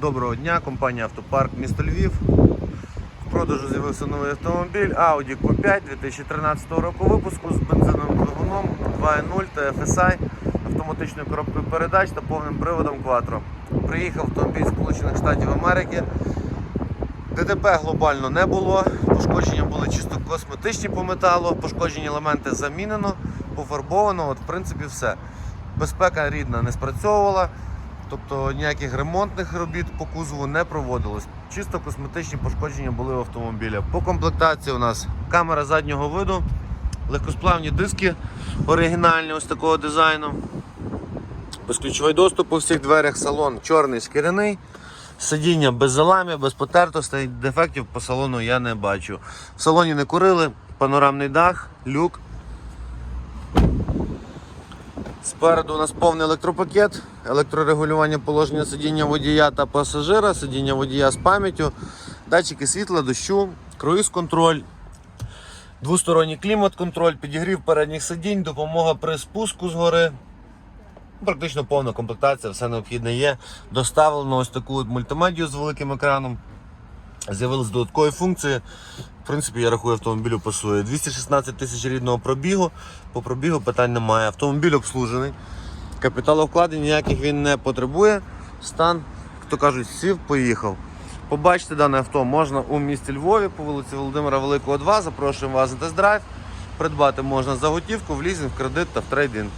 Доброго дня, компанія Автопарк місто Львів. В продажу з'явився новий автомобіль Audi Q5 2013 року випуску з бензиновим двигуном 2.0 та FSI, автоматичною коробкою передач та повним приводом Quattro. Приїхав автомобіль Сполучених Штатів Америки. ДТП глобально не було. Пошкодження були чисто косметичні по металу, пошкоджені елементи замінено, пофарбовано. От, в принципі, все. Безпека рідна не спрацьовувала, тобто ніяких ремонтних робіт по кузову не проводилось. Чисто косметичні пошкодження були в автомобіля. По комплектації у нас камера заднього виду, легкосплавні диски оригінальні ось такого дизайну. Безключовий доступ у всіх дверях, салон чорний шкіряний. Сидіння без заламів, без потертостей, дефектів по салону я не бачу. В салоні не курили, панорамний дах, люк. Спереду у нас повний електропакет, електрорегулювання положення сидіння водія та пасажира, сидіння водія з пам'яттю, датчики світла, дощу, круїз-контроль, двосторонній клімат-контроль, підігрів передніх сидінь, допомога при спуску з гори. Практично повна комплектація, все необхідне є. Доставлено ось таку мультимедію з великим екраном. З'явились додаткові функції. В принципі, я рахую, автомобілю пасує. 216 тисяч рідного пробігу. По пробігу питань немає. Автомобіль обслужений. Капіталовкладень ніяких він не потребує. Стан, як то кажуть, сів, поїхав. Побачити дане авто можна у місті Львові по вулиці Володимира Великого, 2. Запрошуємо вас на тест-драйв. Придбати можна за готівку, в лізинг, в кредит та в трейдинг.